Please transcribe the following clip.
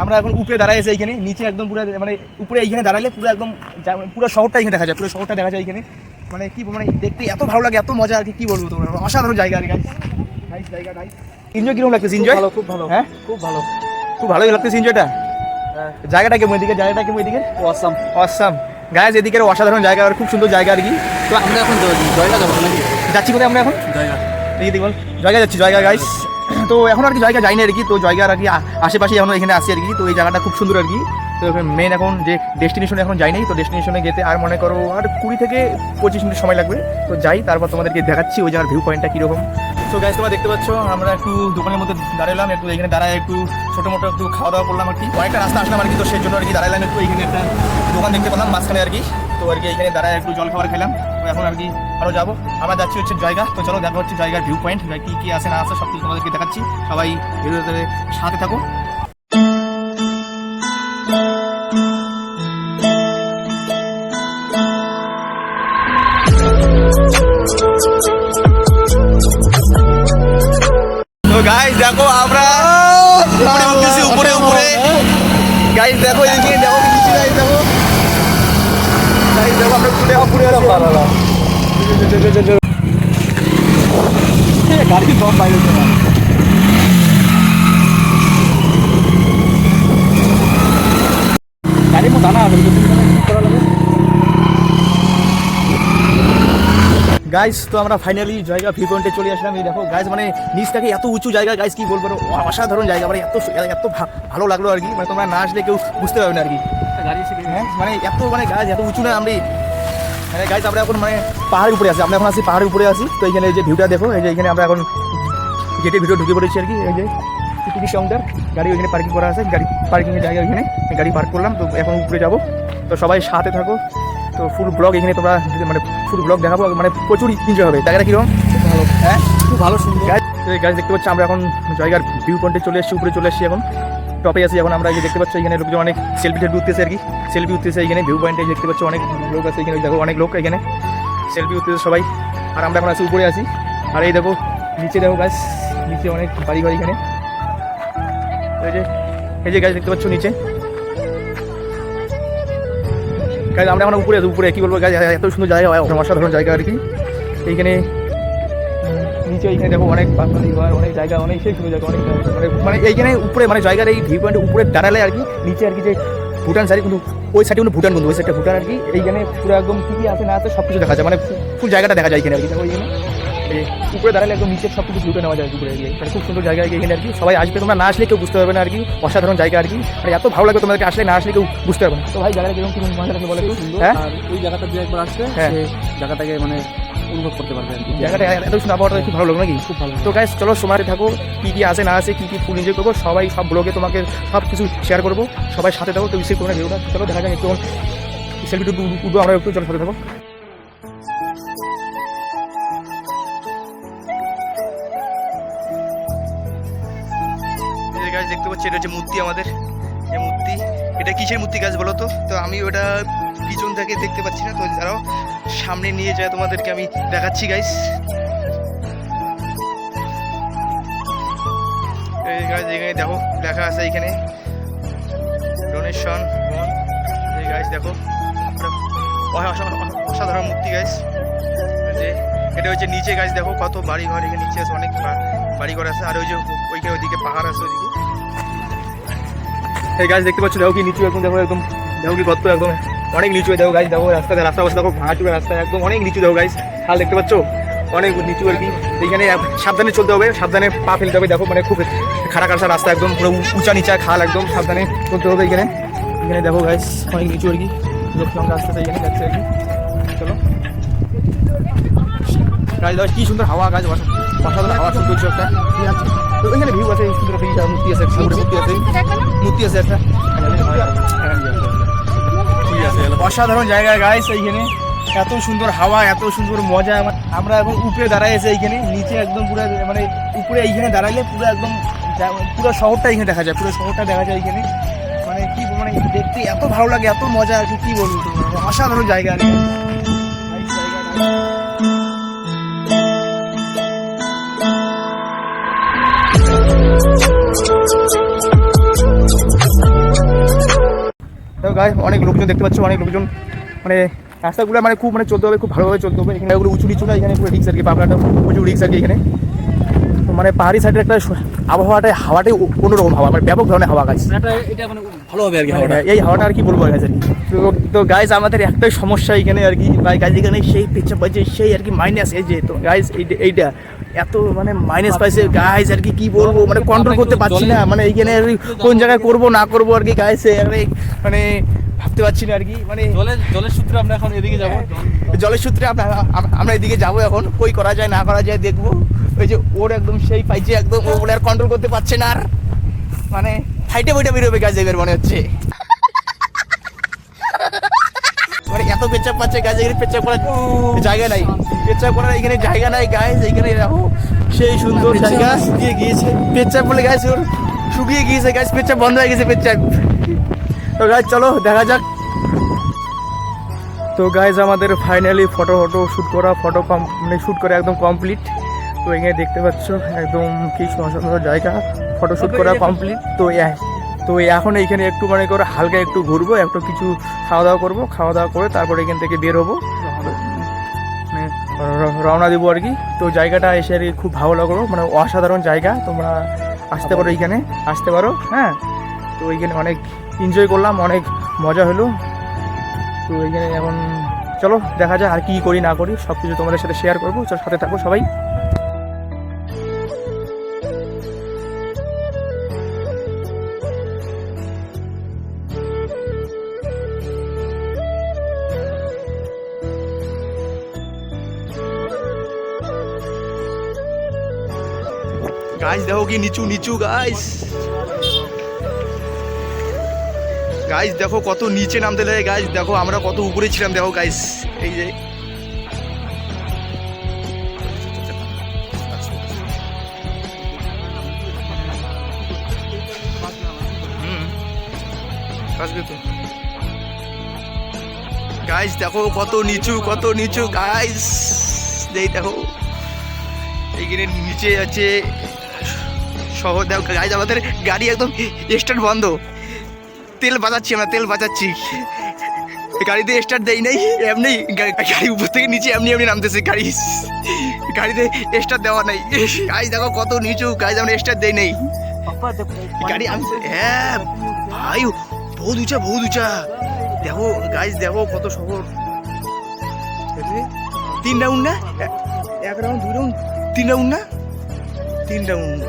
আমরা এখন উপরে দাঁড়াই আছি এইখানে নিচে একদম পুরো মানে উপরে এইখানে দাঁড়ালে পুরো একদম যা- পুরো শহরটা এখানে দেখা যায় পুরো শহরটা দেখা যায় এখানে মানে কি মানে দেখতে এত ভালো লাগে এত মজা আর কি কি বলব তোমার? অসাধারণ জায়গা আর গাইস নাইস জায়গা নাইস এনজয় কীরকম লাগতেছে? এনজয় ভালো খুব ভালো। হ্যাঁ? খুব ভালো। খুব ভালোই লাগতেছে এনজয়টা জায়গাটা কেমন এদিকে? জায়গাটা কেমন এদিকে? অসাম অসাম গাইস এদিকের অসাধারণ জায়গা আর খুব সুন্দর জায়গা আর কি। তো আমরা এখন জয়গা যাব নাকি? যাচ্ছি কোথায় আমরা এখন? জয়গা। দেখি বল। জায়গা যাচ্ছি জায়গা গাইস তো এখন আর কি জায়গা যাই না আর কি, তো জায়গার আর কি আশেপাশে এখন এখানে আসি আর কি, তো এই জায়গাটা খুব সুন্দর আর কি। তো মেন এখন যে ডেস্টিনেশনে এখন যাই নাই তো ডেস্টিনেশনে যেতে আর মনে করো আর কুড়ি থেকে পঁচিশ মিনিট সময় লাগবে। তো যাই, তারপর তোমাদেরকে দেখাচ্ছি ওই জায়গার ভিউ পয়েন্টটা কীরকম। তো গাইস তোমরা দেখতে পাচ্ছ, আমরা একটু দোকানের মধ্যে দাঁড়ালাম একটু এখানে দাঁড়ায় একটু ছোটো মোটো একটু খাওয়া দাওয়া করলাম আর কি। কয়েকটা রাস্তা আসলাম আর কি, তো সেই জন্য আর কি দাঁড়ালাম একটু এখানে একটা দোকান দেখতে পেলাম মাঝখানে আর কি। তো আর কি এখানে দাঁড়ায় একটু জল খাবার খেলাম। তো এখন আর কি আরও যাব। আমরা যাচ্ছি হচ্ছে জায়গা। তো চলো দেখা হচ্ছে জায়গার ভিউ পয়েন্ট কি কি আছে, না আছে সব কিছু তোমাদেরকে দেখাচ্ছি। সবাই ভিডিওতে সাথে থাকো। গাইস তো আমরা ফাইনালি জায়গা ভিউ পয়েন্টে চলে আসলাম। এই দেখো গাইস মানে নিচ থেকে এত উঁচু জায়গা গাইস কি বলব? অসাধারণ জায়গা মানে এত এত ভালো লাগল আর কি। মানে তোমরা না আসলে কেউ বুঝতে পারবে না আর কি। মানে এত মানে গাছ এত উঁচু না আমি মানে গাছ আমরা এখন মানে পাহাড়ের উপরে আছি আমরা এখন আছি পাহাড়ের উপরে আছি। তো এখানে এই যে ভিউটা দেখো এই যে এখানে আমরা এখন গেটে ভিডিও ঢুকে পড়েছি আর কি এই যে টিকিট কাউন্টার গাড়ি ওইখানে পার্কিং করা আছে গাড়ি পার্কিংয়ের জায়গা ওইখানে গাড়ি পার্ক করলাম তো এখন উপরে যাব। তো সবাই সাথে থাকো তো ফুল ব্লগ এখানে তোমরা মানে ফুল ব্লগ দেখাবো মানে প্রচুর এনজয় হবে। জায়গাটা কীরকম? ভালো। হ্যাঁ? খুব ভালো সুন্দর। গাছ এই গাছ দেখতে পাচ্ছি আমরা এখন জায়গার ভিউ পয়েন্টে চলে এসেছি উপরে চলে এসেছি এখন। টপে আছি, এখন আমরা যে দেখতে পাচ্ছি, এখানে লোকজন অনেক সেলফি টেলফি উঠতেছে আর কি। সেলফি উঠতেছে এখানে ভিউ পয়েন্টে দেখতে পাচ্ছি, অনেক লোক আছে এখানে দেখো অনেক লোক এখানে। সেলফি উঠতেছে সবাই। আর আমরা এখন আছি, উপরে আছি। আর এই দেখো, নিচে দেখো গাছ নিচে অনেক বাড়ি ঘর এখানে। এই যে এই যে গাছ দেখতে পাচ্ছ নিচে। গাছ আমরা এখন উপরে আছি, উপরে, কি বলব গাছ এত সুন্দর জায়গা হয় অসাধারণ জায়গা আর কি। এইখানে নিচে এইখানে দেখো অনেক বাঙালি ঘর অনেক জায়গা অনেক সেই সুন্দর জায়গা অনেক মানে মানে এইখানে উপরে মানে জায়গার এই ভিউ পয়েন্টের উপরে দাঁড়ালে আর কি নিচে আর কি যে ভুটান সাইড কিন্তু ওই সাইডে কিন্তু ভুটান বন্ধু ওই সাইডটা ভুটান আর কি এইখানে পুরো একদম কী কী আছে না আছে সব কিছু দেখা যায়। মানে ফুল জায়গাটা দেখা যায় এখানে আর কি। দেখো এইখানে উপরে দাঁড়ালে একদম নিচের সব কিছু ভিউটা নেওয়া যায় উপরে গিয়ে। মানে খুব সুন্দর জায়গা এখানে আর কি। সবাই আসবে তোমরা না আসলে কেউ বুঝতে পারবে না আর কি অসাধারণ জায়গা আর কি। মানে এত ভালো লাগে তোমাদেরকে আসলে না আসলে কেউ বুঝতে পারবে না। তো ভাই জায়গাটা কীরকম কীরকম মজা লাগে বলে হ্যাঁ? ওই জায়গাটা যে একবার আসবে হ্যাঁ। জায়গাটাকে মানে অনুভব করতে পারবে জায়গাটা এত সুন্দর আবহাওয়াটা খুব ভালো লাগল নাকি? খুব ভালো তো গাইস চলো সময় থাকো কি কি আছে না আছে কি কি ফুল এনজয় করব সবাই সব ব্লগে তোমাকে সব কিছু শেয়ার করব সবাই সাথে থাকো তো রিসিভ করে ভিডিওটা। চলো দেখা যাক একটু সেলফি উঠবো আমরা একটু চলো সাথে থাকো। গাছ দেখতে পাচ্ছি এটা হচ্ছে মূর্তি আমাদের। এই মূর্তি এটা কিসের মূর্তি গাছ বলো তো? তো আমি ওটা পিছন থেকে দেখতে পাচ্ছি না, তো দাঁড়াও, সামনে নিয়ে যায় তোমাদেরকে আমি দেখাচ্ছি গাইস এখানে দেখো, লেখা আছে এখানে। ডোনেশন এই গাছ দেখো অসা- অসা- অসাধারণ মূর্তি গাছ যে, এটা হচ্ছে নিচে গাছ দেখো, কত বাড়ি ঘর, এখানে নিচে আছে অনেক বাড়ি ঘর আছে, আর ওই যে ওইখানে ওইদিকে পাহাড় আছে ওইদিকে। এই গাছ দেখতে পাচ্ছ, দেখো কি নিচু একদম, দেখো একদম, দেখো কি গর্ত একদম। অনেক নিচু দেখো গাছ দেখো রাস্তাতে রাস্তা বসে দেখো ভাঙা চুড়ে রাস্তা একদম অনেক নিচু দেখো গাছ খাল দেখতে পাচ্ছ? অনেক নিচু আর কি। এইখানে সাবধানে চলতে হবে সাবধানে পা ফেলতে হবে দেখো মানে খুব খাড়া খাড়া রাস্তা একদম পুরো উঁচা নিচা খাল একদম সাবধানে চলতে হবে এখানে এখানে দেখো গাছ অনেক নিচু আর কি। দেখলাম রাস্তাতে এখানে যাচ্ছে আর কি। চলো। গাছ দেখো কি সুন্দর হাওয়া গাছ বসা। অসাধারণ হাওয়া সুন্দর একটা। তো ওইখানে ভিউ আছে সুন্দর মূর্তি আছে। মূর্তি আছে মূর্তি আছে একটা। অসাধারণ জায়গা গাইস এইখানে। এত সুন্দর হাওয়া, এত সুন্দর মজা। আমরা এখন উপরে দাঁড়াই আছি এইখানে। নিচে একদম পুরো মানে উপরে এইখানে দাঁড়াইলে পুরো একদম পুরো শহরটা এখানে দেখা যায়। পুরো শহরটা দেখা যায় এইখানে। মানে কি মানে দেখতে এত ভালো লাগে, এত মজা আর কি বলব অসাধারণ জায়গা। আর কি গায়ে অনেক লোকজন দেখতে পাচ্ছ অনেক লোকজন মানে রাস্তাগুলো মানে খুব মানে চলতে হবে খুব ভালোভাবে চলতে হবে। এখানে ওগুলো উঁচু নিচু না এখানে পুরো রিক্স আর কি পাবনাটা প্রচুর রিক্স আর কি এখানে। তো মানে পাহাড়ি সাইডের একটা আবহাওয়াটাই হাওয়াটাই অন্যরকম হাওয়া মানে ব্যাপক ধরনের হাওয়া গাছ। এটা মানে ভালো হবে আর কি হাওয়াটা। হ্যাঁ, এই হাওয়াটা আর কি বলব গাছ আর কি তো তো গাইজ আমাদের একটাই সমস্যা এখানে আর কি গাছ এখানে সেই পেচ্ছা পাইছে সেই আর কি মাইনাস এই যে তো গাইজ এইটা। এত মানে মাইনাস পাইছে। গাইজ আর কি কি বলব? মানে কন্ট্রোল করতে পারছি না। মানে এইখানে কোন জায়গায় করব না করব আর কি গাইছে মানে ভাবতে পারছি না আর কি। মানে জলের জলের সূত্রে আমরা এখন এদিকে যাব। জলের সূত্রে আমরা আমরা এদিকে যাব এখন। কই করা যায় না করা যায় দেখব। ওই যে ওর একদম সেই পাইছে একদম ও আর কন্ট্রোল করতে পারছে না আর। মানে হাইটে বইটা বেরোবে গাছ এবার মনে হচ্ছে মানে এত পেচ্ছাপ পাচ্ছে গাছ এখানে পেচ্ছাপ করার জায়গা নাই। পেচ্ছাপ করার এখানে জায়গা নাই গাছ এখানে দেখো সেই সুন্দর জায়গা শুকিয়ে গিয়েছে। পেচ্ছাপ বলে গাছ ওর শুকিয়ে গিয়েছে গাছ পেচ্ছাপ বন্ধ হয়ে গেছে পেচ্ছাপ। তো গাছ চলো দেখা যাক। তো গাইজ আমাদের ফাইনালি ফটো ফটো শ্যুট করা ফটো কম মানে শ্যুট করে একদম কমপ্লিট তো এখানে দেখতে পাচ্ছ একদম কি সুন্দর জায়গা। ফটো শ্যুট করা কমপ্লিট তো তো এখন এইখানে একটু মানে করে হালকা একটু ঘুরবো, একটু কিছু খাওয়া দাওয়া করব খাওয়া দাওয়া করে তারপরে এখান থেকে বের হব। মানে রওনা দেবো আর কি। তো জায়গাটা এসে আর কি খুব ভালো লাগল মানে অসাধারণ জায়গা, তোমরা আসতে পারো এইখানে, আসতে পারো হ্যাঁ। তো এইখানে অনেক এনজয় করলাম, অনেক মজা হলো। তো এইখানে এখন চলো, দেখা যায় আর কি করি না করি সব কিছু তোমাদের সাথে শেয়ার করব। চলো, সাথে থাকো সবাই। গাইস দেখো কি নিচু নিচু গাইস গাইস দেখো কত নিচে নামতে লাগে গাইস দেখো আমরা কত উপরে ছিলাম, দেখো গাইস এই যে। গাইস দেখো কত নিচু কত নিচু গাইস এই দেখো। এইখানে নিচে আছে শহর দেখো গাইজ আমাদের গাড়ি একদম স্টার্ট বন্ধ। তেল বাজাচ্ছি আমরা তেল বাজাচ্ছি। গাড়িতে স্টার্ট দেই নাই এমনি গাড়ি উপর থেকে নিচে এমনি এমনি নামতেছে গাড়ি। গাড়িতে স্টার্ট দেওয়া নাই। গাড়ি দেখো কত নিচু। গাইজ আমরা স্টার্ট দেই নাই। গাড়ি আমি হ্যাঁ ভাই বহুত উঁচা বহুত উঁচা। দেখো গাইজ দেখো কত শহর? তিন রাউন্ড না? এক রাউন্ড দুই রাউন্ড তিন রাউন্ড না? তিন রাউন্ড